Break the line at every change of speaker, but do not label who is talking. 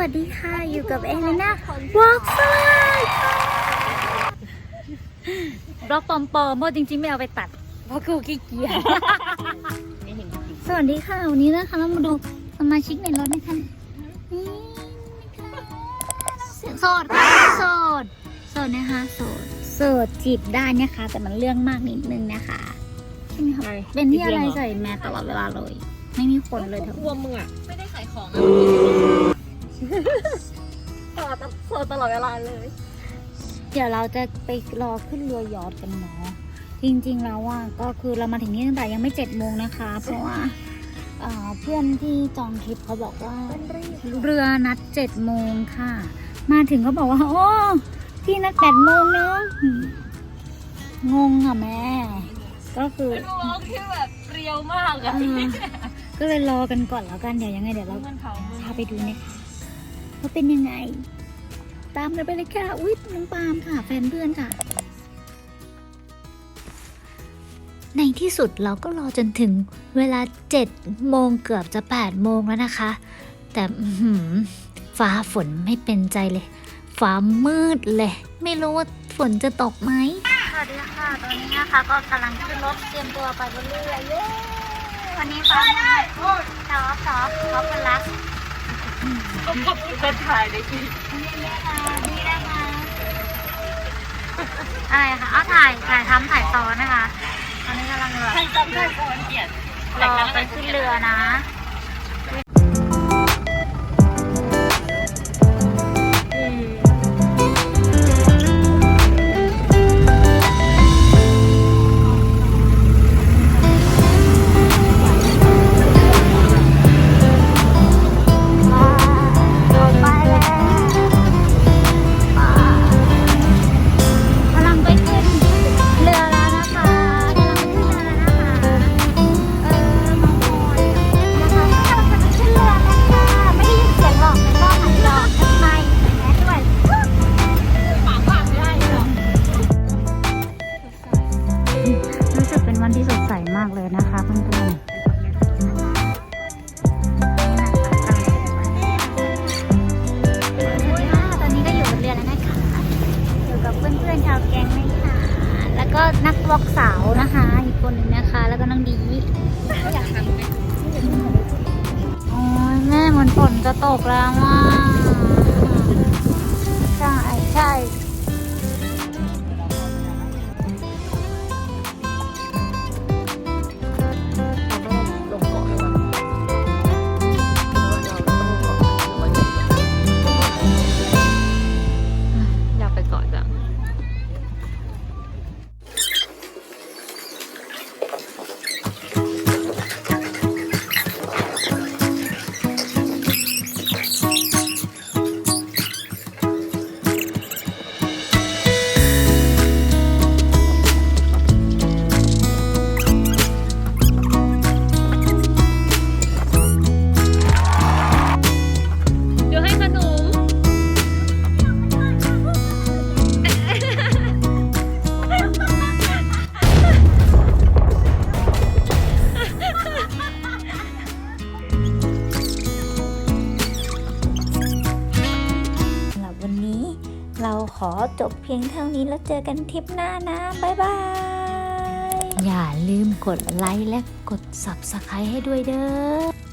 วัสดีค่ะ อยู่กับเอเลน่าวอล์กไฟบล็อกปลอมๆเพราะจริงๆ ไม่เอาไปตัด เพราะกูขี้เกียจ
ไม่เห็นจริง
สวัสดีค่ะ วันนี้นะคะเรามาดูสมาชิกในรถนะคะนี่โสดค่ะโสดโสดนะคะโสดโสดจีบได้นะคะ แต่มันเรื่องมากนิดนึงนะคะใช่ไหมคะเป็นที่อะไรใส่แมสตลอดเวลาเลย ไม่มีคนเลยเถอะ
กลัวมึงอะ ไม่ได้ขายของอะ ต่อตลอดเวลาเลย
เดี๋ยวเราจะไปรอขึ้นเรือยอทกันเนาะจริงๆแล้วอะก็คือเรามาถึงนี่ตั้งแต่ยังไม่เจ็ดโมงนะคะ เพราะว่าเอ่อเพื่อนที่จองทริปเขาบอกว่าเรือนัดเจ็ดโมงค่ะ มาถึงเขาบอกว่า โอ้พี่นัดแปดโมงเนาะอืมงงค่ะแม่ ก็คือ
เป็นวอล์กที่แบบเรียวมากอะ
เออก็เลยรอกันก่อนแล้วกันเดี๋ยวยังไงเดี๋ยวเรา
มันเผามือ
พาไปดูนะคะว่าเป็นยังไง ตามกันไปเลยค่ะอุ๊ยน้องปาล์มค่ะ แฟนเพื่อนค่ะ ในที่สุดเราก็รอจนถึงเวลา7โมงเกือบจะ8โมงแล้วนะคะ แต่อื้อหือฟ้าฝนไม่เป็นใจเลย ฟ้ามืดเลย ไม่รู้ว่าฝนจะตกไหมสวัสดีค่ะ ตอนนี้นะคะ ก็กำลังขึ้นรถเตรียมตัวไปบนเรือเย้วันนี้ฟ้ามืดซอฟซอฟซอฟเป็น รัก
ก็ก็เป็นถ่ายได้กี่
นี่ค่ะนี่นะคะอะไรคะเอาถ่ายถ่ายทำถ่ายซ้อนนะคะตอนนี้กำลังแบบ
ใครจำได้ก่อนเกีย
รติรอไปขึ้นเรือนะ รู้สึกเป็นที่สดใสมากเลยนะคะเพื่อนๆตอนนี้ก็อยู่บนเรือแล้วนะคะอยู่กับเพื่อนๆชาวแก๊งนะคะแล้วก็นักวอกสาวนะคะอีกคนหนึงนะคะ แล้วก็น้องดี
อยากทำไหม
อ้ยแม่เหมือนฝนจะตกแล้วว่า ขอจบเพียงเท่านี้แล้วเจอกันทริปหน้านะ บ๊ายบาย อย่าลืมกดไลค์และกด Subscribe ให้ด้วยเด้อ